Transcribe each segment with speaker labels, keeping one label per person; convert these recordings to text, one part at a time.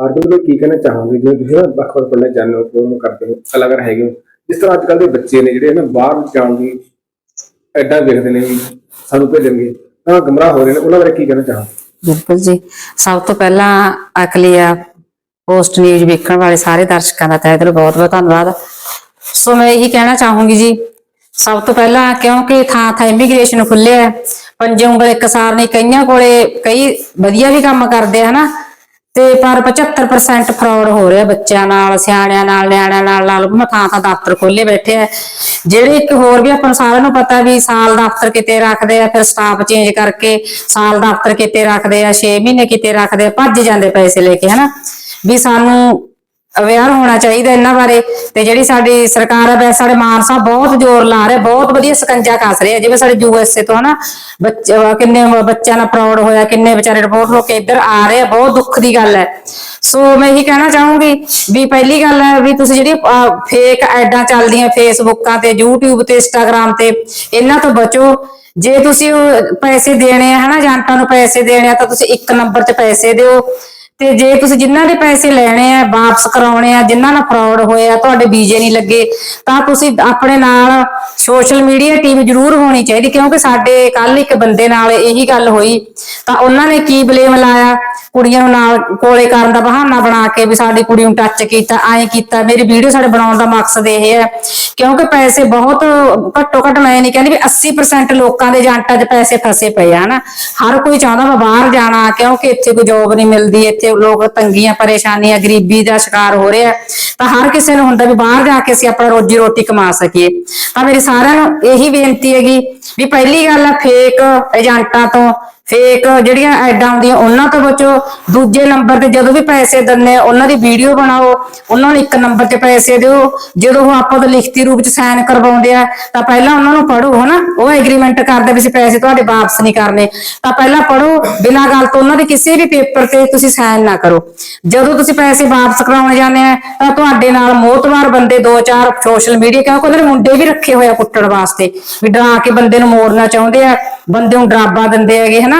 Speaker 1: Order ਦੇ ਕੀ ਕਹਿਣਾ ਚਾਹੋਗੇ, ਜਿਵੇਂ ਤੁਸੀਂ ਨਾ ਵੱਖ ਵੱਖ ਪਿੰਡਾਂ ਹੋ ਪ੍ਰੋਗਰਾਮ ਕਰਦੇ ਹੋ ਕਲਾਕਾਰ ਹੈਗੇ ਹੋ। ਜਿਸ ਤਰ੍ਹਾਂ ਅੱਜ ਕੱਲ੍ਹ ਦੇ ਬੱਚੇ ਨੇ ਜਿਹੜੇ ਨਾ ਬਾਹਰ ਜਾਣ ਦੀ ਐਡਾ ਵੇਖਦੇ ਨੇ ਵੀ ਸਾਨੂੰ ਭੇਜਣਗੇ, ਤਾਂ ਗਮਰਾਹ ਹੋ ਰਹੇ ਨੇ, ਉਹਨਾਂ ਬਾਰੇ ਕੀ ਕਹਿਣਾ ਚਾਹੋਗੇ?
Speaker 2: ਬਿਲਕੁਲ ਜੀ। ਸਭ ਤੋਂ ਪਹਿਲਾਂ ਅਕਲੀਆ ਪੋਸਟ ਨਿਊਜ਼ ਵੇਖਣ ਵਾਲੇ ਸਾਰੇ ਦਰਸ਼ਕਾਂ ਦਾ ਤਹਿ ਦਿਲੋਂ ਬਹੁਤ ਬਹੁਤ ਧੰਨਵਾਦ। ਸੋ ਮੈਂ ਇਹੀ ਕਹਿਣਾ ਚਾਹੂੰਗੀ ਜੀ, ਸਭ ਤੋਂ ਪਹਿਲਾਂ ਕਿਉਂਕਿ ਥਾਂ ਥਾਂ ਇਮੀਗ੍ਰੇਸ਼ਨ ਖੁੱਲਿਆ ਹੈ, ਪੰਜੇ ਉਂਗਲ ਇੱਕ ਨਹੀਂ, ਕਈਆਂ ਕੋਲੇ ਕਈ ਵਧੀਆ ਵੀ ਕੰਮ ਕਰਦੇ ਹਨਾ? ਤੇ ਪਰ 75% ਫਰਾਡ ਹੋ ਰਿਹਾ ਬੱਚਿਆਂ ਨਾਲ, ਸਿਆਣਿਆਂ ਨਾਲ, ਨਿਆਣਿਆਂ ਨਾਲ ਨਾਲ ਉਹ ਥਾਂ ਥਾਂ ਦਫ਼ਤਰ ਖੋਲੇ ਬੈਠੇ ਆ। ਜਿਹੜੇ ਇੱਕ ਹੋਰ ਵੀ ਆਪਾਂ ਨੂੰ ਸਾਰਿਆਂ ਨੂੰ ਪਤਾ ਵੀ ਸਾਲ ਦਫ਼ਤਰ ਕਿਤੇ ਰੱਖਦੇ ਆ, ਫਿਰ ਸਟਾਫ ਚੇਂਜ ਕਰਕੇ ਸਾਲ ਦਫ਼ਤਰ ਕਿਤੇ ਰੱਖਦੇ ਆ 6 ਮਹੀਨੇ ਕਿਤੇ ਰੱਖਦੇ ਆ, ਭੱਜ ਜਾਂਦੇ ਪੈਸੇ ਲੈ ਕੇ, ਹਨਾ? ਵੀ ਸਾਨੂੰ ਅਵੇਅਰ ਹੋਣਾ ਚਾਹੀਦਾ ਇਹਨਾਂ ਬਾਰੇ। ਤੇ ਜਿਹੜੀ ਸਾਡੀ ਸਰਕਾਰ ਹੈ, ਵੈਸੇ ਸਾਡੇ ਮਾਨ ਸਾਹਿਬ ਬਹੁਤ ਜ਼ੋਰ ਲਾ ਰਿਹਾ, ਬਹੁਤ ਵਧੀਆ ਸਕੰਜਾ ਕੱਸ ਰਿਹਾ। ਜਿਵੇਂ ਸਾਡੇ ਯੂਐਸਏ ਤੋਂ ਹਨਾ, ਬੱਚੇ ਕਿੰਨੇ ਬੱਚਿਆਂ ਨਾਲ ਪ੍ਰਾਊਡ ਹੋਇਆ, ਕਿੰਨੇ ਵਿਚਾਰੇ ਰਿਪੋਰਟ ਹੋ ਇੱਧਰ ਆ ਰਹੇ ਆ, ਬਹੁਤ ਦੁੱਖ ਦੀ ਗੱਲ ਹੈ। ਸੋ ਮੈਂ ਇਹੀ ਕਹਿਣਾ ਚਾਹੂੰਗੀ ਵੀ ਪਹਿਲੀ ਗੱਲ ਹੈ ਵੀ ਤੁਸੀਂ ਜਿਹੜੀ ਫੇਕ ਐਡਾਂ ਚੱਲਦੀਆਂ ਫੇਸਬੁੱਕਾਂ ਤੇ, YouTube ਤੇ, Instagram ਤੇ, ਇਹਨਾਂ ਤੋਂ ਬਚੋ। ਜੇ ਤੁਸੀਂ ਪੈਸੇ ਦੇਣੇ ਆ ਹਨਾ ਏਜੰਟਾਂ ਨੂੰ ਪੈਸੇ ਦੇਣੇ ਆ, ਤਾਂ ਤੁਸੀਂ ਇੱਕ ਨੰਬਰ 'ਚ ਪੈਸੇ ਦਿਓ। ਤੇ ਜੇ ਤੁਸੀਂ ਜਿਨ੍ਹਾਂ ਦੇ ਪੈਸੇ ਲੈਣੇ ਆ, ਵਾਪਸ ਕਰਾਉਣੇ ਆ ਜਿਨ੍ਹਾਂ ਨਾਲ ਫਰਾਡ ਹੋਇਆ ਤੁਹਾਡੇ ਵੀਜ਼ੇ ਨਹੀਂ ਲੱਗੇ, ਤਾਂ ਤੁਸੀਂ ਆਪਣੇ ਨਾਲ ਸੋਸ਼ਲ ਮੀਡੀਆ ਟੀਮ ਜ਼ਰੂਰ ਹੋਣੀ ਚਾਹੀਦੀ, ਕਿਉਂਕਿ ਸਾਡੇ ਕੱਲ ਇੱਕ ਬੰਦੇ ਨਾਲ ਇਹੀ ਗੱਲ ਹੋਈ। ਤਾਂ ਉਹਨਾਂ ਨੇ ਕੀ ਬਲੇਮ ਲਾਇਆ? ਕੁੜੀਆਂ ਨੂੰ ਨਾਲ ਕੋਲੇ ਕਰਨ ਦਾ ਬਹਾਨਾ ਬਣਾ ਕੇ ਵੀ ਸਾਡੀ ਕੁੜੀ ਨੂੰ ਟੱਚ ਕੀਤਾ, ਐਂ ਕੀਤਾ। ਮੇਰੀ ਵੀਡੀਓ ਸਾਡੇ ਬਣਾਉਣ ਦਾ ਮਕਸਦ ਇਹ ਹੈ, ਕਿਉਂਕਿ ਪੈਸੇ ਬਹੁਤ ਘੱਟੋ ਘੱਟ ਮੈਂ ਨਹੀਂ ਕਹਿੰਦੀ ਵੀ 80% ਲੋਕਾਂ ਦੇ ਏਜੰਟਾਂ 'ਚ ਪੈਸੇ ਫਸੇ ਪਏ ਆ, ਹਨਾ। ਹਰ ਕੋਈ ਚਾਹੁੰਦਾ ਵਾ ਬਾਹਰ ਜਾਣਾ, ਕਿਉਂਕਿ ਇੱਥੇ ਕੋਈ ਜੋਬ ਨਹੀਂ ਮਿਲਦੀ, ਇੱਥੇ ਲੋਕ ਤੰਗੀਆਂ, ਪਰੇਸ਼ਾਨੀਆਂ, ਗਰੀਬੀ ਦਾ ਸ਼ਿਕਾਰ ਹੋ ਰਿਹਾ ਤਾਂ ਹਰ ਕਿਸੇ ਨੂੰ ਹੁੰਦਾ ਵੀ ਬਾਹਰ ਜਾ ਕੇ ਅਸੀਂ ਆਪਣਾ ਰੋਜੀ ਰੋਟੀ ਕਮਾ ਸਕੀਏ। ਤਾਂ ਮੇਰੀ ਸਾਰਿਆਂ ਨੂੰ ਇਹੀ ਬੇਨਤੀ ਹੈਗੀ ਵੀ ਪਹਿਲੀ ਗੱਲ ਆ ਫੇਕ ਏਜੰਟਾਂ ਤੋਂ ਫੇਕ ਜਿਹੜੀਆਂ ਐਡਾਂ ਆਉਂਦੀਆਂ ਉਹਨਾਂ ਤੋਂ ਬਚੋ। ਦੂਜੇ ਨੰਬਰ ਤੇ ਜਦੋਂ ਵੀ ਪੈਸੇ ਦਿੰਨੇ ਆ, ਉਹਨਾਂ ਦੀ ਵੀਡੀਓ ਬਣਾਓ। ਉਹਨਾਂ ਨੂੰ ਇੱਕ ਨੰਬਰ ਤੇ ਪੈਸੇ ਦਿਓ। ਜਦੋਂ ਉਹ ਆਪਾਂ ਤੋਂ ਲਿਖਤੀ ਰੂਪ ਚ ਸਾਈਨ ਕਰਵਾਉਂਦੇ ਆ ਤਾਂ ਪਹਿਲਾਂ ਉਹਨਾਂ ਨੂੰ ਪੜੋ ਹਨਾ? ਉਹ ਐਗਰੀਮੈਂਟ ਕਰਦੇ ਵੀ ਅਸੀਂ ਪੈਸੇ ਤੁਹਾਡੇ ਵਾਪਸ ਨਹੀਂ ਕਰਨੇ। ਤਾਂ ਪਹਿਲਾਂ ਪੜੋ ਬਿਨਾਂ ਗੱਲ ਤੋਂ। ਉਹਨਾਂ ਦੇ ਕਿਸੇ ਵੀ ਪੇਪਰ ਤੇ ਤੁਸੀਂ ਸਾਈਨ ਨਾ ਕਰੋ। ਜਦੋਂ ਤੁਸੀਂ ਪੈਸੇ ਵਾਪਸ ਕਰਾਉਣ ਜਾਂਦੇ ਆ ਤਾਂ ਤੁਹਾਡੇ ਨਾਲ ਮੋਤਵਾਰ ਬੰਦੇ ਦੋ ਚਾਰ ਸੋਸ਼ਲ ਮੀਡੀਆ ਕਿਉਂਕਿ ਉਹਨਾਂ ਨੇ ਮੁੰਡੇ ਵੀ ਰੱਖੇ ਹੋਏ ਆ ਕੁੱਟਣ ਵਾਸਤੇ। ਵੀ ਡਰਾ ਕੇ ਬੰਦੇ ਨੂੰ ਮੋੜਨਾ ਚਾਹੁੰਦੇ ਆ ਬੰਦੇ ਨੂੰ ਡਰਾਬਾ ਦਿੰਦੇ ਹੈਗੇ ਹਨਾ?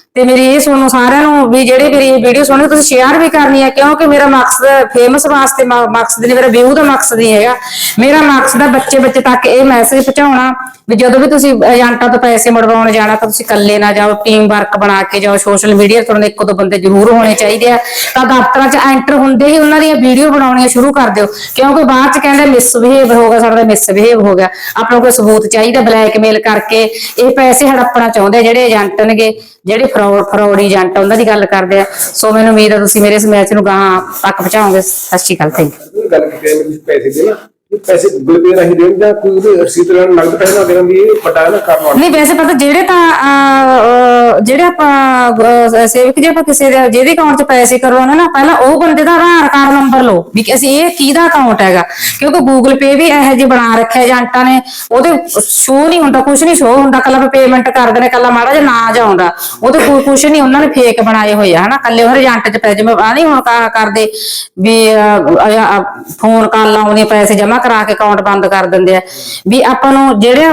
Speaker 2: ਤੇ ਮੇਰੀ ਇਹ ਸੁਣੋ ਸਾਰਿਆਂ ਨੂੰ ਵੀ ਜਿਹੜੇ ਮੇਰੀ ਵੀਡੀਓ ਸੁਣੋ ਤੁਸੀਂ ਸ਼ੇਅਰ ਵੀ ਕਰਨੀ ਹੈ ਕਿਉਂਕਿ ਮੇਰਾ ਮਕਸਦ ਫੇਮਸ ਵਾਸਤੇ ਮਕਸਦ ਨਹੀਂ, ਮੇਰਾ ਵਿਊ ਦਾ ਮਕਸਦ ਨਹੀਂ ਹੈਗਾ। ਮੇਰਾ ਮਕਸਦ ਹੈ ਬੱਚੇ ਬੱਚੇ ਤੱਕ ਇਹ ਮੈਸੇਜ ਪਹੁੰਚਾਉਣਾ ਵੀ ਜਦੋਂ ਵੀ ਤੁਸੀਂ ਏਜੰਟਾਂ ਤੋਂ ਪੈਸੇ ਮੜਵਾਉਣ ਜਾਣਾ ਤਾਂ ਤੁਸੀਂ ਇਕੱਲੇ ਨਾ ਜਾਓ ਟੀਮ ਵਰਕ ਬਣਾ ਕੇ ਜਾਓ ਸੋਸ਼ਲ ਮੀਡੀਆ ਤੋਂ ਇੱਕ ਦੋ ਬੰਦੇ ਜ਼ਰੂਰ ਹੋਣੇ ਚਾਹੀਦੇ ਆ। ਤਾਂ ਦਫ਼ਤਰਾਂ 'ਚ ਐਂਟਰ ਹੁੰਦੇ ਹੀ ਉਹਨਾਂ ਦੀਆਂ ਵੀਡੀਓ ਬਣਾਉਣੀਆਂ ਸ਼ੁਰੂ ਕਰ ਦਿਓ, ਕਿਉਂਕਿ ਬਾਅਦ 'ਚ ਕਹਿੰਦੇ ਮਿਸਬਿਹੇਵ ਹੋ ਗਿਆ, ਸਾਡਾ ਮਿਸਬਿਹੇਵ ਹੋ ਗਿਆ। ਆਪਣਾ ਕੋਈ ਸਬੂਤ ਚਾਹੀਦਾ ਬਲੈਕਮੇਲ ਕਰਕੇ। ਇਹ ਪੈਸੇ ਹੜੱਪਣਾ ਚਾਹੁੰਦੇ ਜਿਹੜੇ ਏਜੰਟ ਨੇਗੇ, ਜਿਹੜੇ ਫਰਾਡ ਏਜੰਟ ਉਹਨਾਂ ਦੀ ਗੱਲ ਕਰਦੇ ਆ। ਸੋ ਮੈਨੂੰ ਉਮੀਦ ਆ ਤੁਸੀਂ ਮੇਰੇ ਇਸ ਮੈਚ ਨੂੰ ਗਾਹਾਂ ਤੱਕ ਪਹੁੰਚਾਓਗੇ। ਸਤਿ ਸ਼੍ਰੀ ਅਕਾਲ ਥੈਂਕ ਯੂ
Speaker 1: ਗੱਲ ਕੀਤੀ ਹੈ ਵੀ ਪੈਸੇ ਦੇਣਾ? ਇਹ ਪੈਸੇ ਗੂਗਲ ਪੇ ਰਾਹੀਂ ਦੇਣ ਜਾਂ ਕੋਈ ਉਹਦੇ ਰਸੀਦ ਲੈਣ ਨਗਦ ਪੈਸੇ ਨਾਲ ਦੇਣ ਦੀ ਇਹ ਵੱਡਾ ਨਾ ਕਰਨ ਵਾਲਾ।
Speaker 2: ਨਹੀਂ ਵੈਸੇ ਪਤਾ ਜਿਹੜੇ ਤਾਂ ਅਹ, ਜਿਹੜੇ ਆਪਾਂ ਸੇਵਕ ਜੇ ਆਪਾਂ ਕਿਸੇ ਦੇ ਜਿਹਦੇ ਅਕਾਊਂਟ 'ਚ ਪੈਸੇ ਕਰਵਾਉਣੇ ਨਾ ਪਹਿਲਾਂ ਉਹ ਬੰਦੇ ਦਾ ਆਧਾਰ ਕਾਰਡ ਨੰਬਰ ਲਓ ਵੀ ਕਿ ਅਸੀਂ ਇਹ ਕਿਹਦਾ ਅਕਾਊਂਟ ਹੈਗਾ। ਕਿਉਂਕਿ ਗੂਗਲ ਪੇ ਵੀ ਇਹੋ ਜਿਹੇ ਬਣਾ ਰੱਖਿਆ ਏਜੰਟਾਂ ਨੇ ਉਹਦੇ ਸ਼ੋ ਨਹੀਂ ਹੁੰਦਾ ਕੁਝ ਨਹੀਂ ਸ਼ੋ ਹੁੰਦਾ ਕੱਲਾ ਪੇਮੈਂਟ ਕਰਦੇ ਨੇ ਕੱਲਾ ਮਾੜਾ ਜਿਹਾ ਨਾ ਜਾਉਂਦਾ ਉਹਦੇ ਕੋਈ ਕੁਝ ਨਹੀਂ ਉਹਨਾਂ ਨੇ ਫੇਕ ਬਣਾਏ ਹੋਏ ਆ ਹਨਾ? ਕੱਲੇ ਉਹ ਏਜੰਟ 'ਚ ਪੈਸੇ ਜਿਵੇਂ ਆ ਨਹੀਂ ਹੁਣ ਕਾ- ਕਰਦੇ ਵੀ ਫੋਨ ਕਾਲ ਲਾਉਂਦੇ ਪੈਸੇ ਜਮ੍ਹਾਂ ਕਰਾ ਕੇ ਅਕਾਊਂਟ ਬੰਦ ਕਰ ਦਿੰਦੇ ਆ। ਵੀ ਆਪਾਂ ਨੂੰ ਜਿਹੜੇ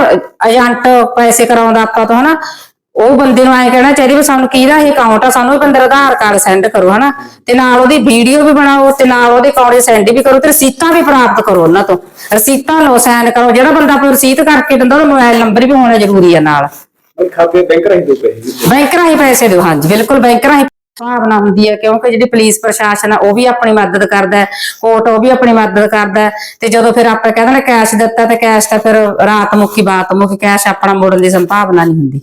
Speaker 2: ਏਜੰਟ ਪੈਸੇ ਕਰਾਉਂਦਾ ਆਪਾਂ ਤੋਂ ਹਨਾ ਉਹ ਬੰਦੇ ਨੂੰ ਐਂ ਕਹਿਣਾ ਚਾਹੀਦਾ ਵੀ ਸਾਨੂੰ ਕਿਹਦਾ ਇਹ ਅਕਾਊਂਟ ਆ ਸਾਨੂੰ ਇਹ ਬੰਦੇ ਦਾ ਆਧਾਰ ਕਾਰਡ ਸੈਂਡ ਕਰੋ ਹਨਾ। ਤੇ ਨਾਲ ਉਹਦੀ ਵੀਡੀਓ ਵੀ ਬਣਾਓ ਤੇ ਨਾਲ ਉਹਦੇ ਅਕਾਊਂਟ ਸੈਂਡ ਵੀ ਕਰੋ ਤੇ ਰਸੀਤਾਂ ਵੀ ਪ੍ਰਾਪਤ ਕਰੋ ਉਹਨਾਂ ਤੋਂ। ਰਸੀਤਾਂ ਲਓ ਸਾਈਨ ਕਰੋ ਜਿਹੜਾ ਬੰਦਾ ਆਪਣੀ ਰਸੀਦ ਕਰਕੇ ਦਿੰਦਾ ਉਹਦਾ ਮੋਬਾਈਲ ਨੰਬਰ ਵੀ ਹੋਣਾ ਜ਼ਰੂਰੀ ਆ ਨਾਲ।
Speaker 1: ਖਾਤੇ ਬੈਂਕ ਰਾਹੀਂ ਦੋ ਪੈਸੇ।
Speaker 2: ਬੈਂਕ ਰਾਹੀਂ ਪੈਸੇ ਦਿਓ ਹਾਂਜੀ ਬਿਲਕੁਲ ਬੈਂਕ ਰਾਹੀਂ ਭਾਵਨਾ ਹੁੰਦੀ ਹੈ ਕਿਉਂਕਿ ਜਿਹੜੀ ਪੁਲਿਸ ਪ੍ਰਸ਼ਾਸਨ ਆ, ਉਹ ਵੀ ਆਪਣੀ ਮਦਦ ਕਰਦਾ ਹੈ, ਕੋਰਟ ਉਹ ਵੀ ਆਪਣੀ ਮਦਦ ਕਰਦਾ ਹੈ, ਤੇ ਜਦੋਂ ਫਿਰ ਆਪਾਂ ਕਹਿੰਦੇ ਨੇ ਕੈਸ਼ ਦਿੱਤਾ, ਤੇ ਕੈਸ਼ ਤਾਂ ਫਿਰ ਰਾਤ ਮੁੱਕੀ ਬਾਤ ਮੁੱਕੀ ਕੈਸ਼ ਆਪਣਾ ਮੋੜਨ ਦੀ ਸੰਭਾਵਨਾ ਨਹੀਂ ਹੁੰਦੀ।